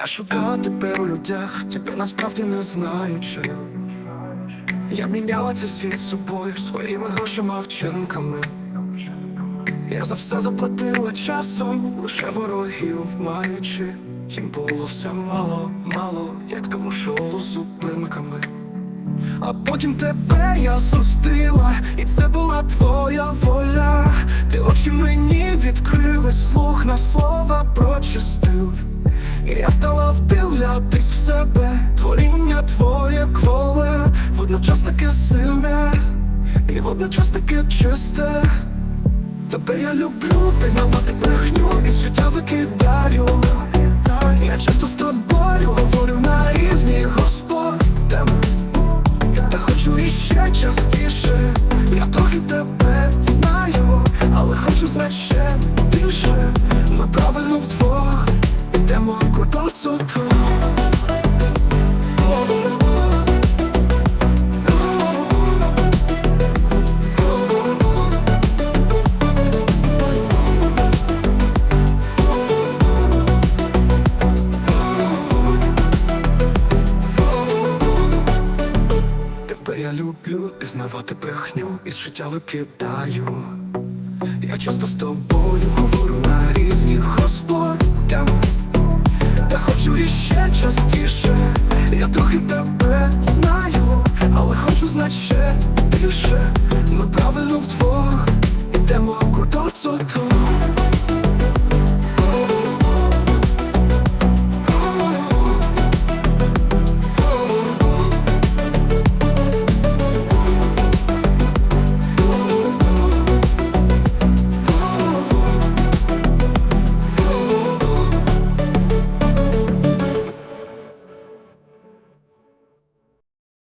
Я шукав тебе у людях, тебе насправді не знаючи. Я міняла цей світ собою своїми грошима вчинками. Я за все заплатила часом, лише ворогів маючи. Їм було все мало, мало, як тому шоу зупинками. А потім тебе я зустріла, і це була твоя воля. Ти очі мені відкрив і слух на слова прочистив. Я стала вдивлятись в себе, творіння твоє кволе, водночас таке сильне, і водночас таке чисте. Тебе я люблю, пізнавати брехню і життя викидаю. Ідемо кроком цукру. Тебе я люблю, пізнавати брехню із життя викидаю. Я часто з тобою іще частіше, я трохи тебе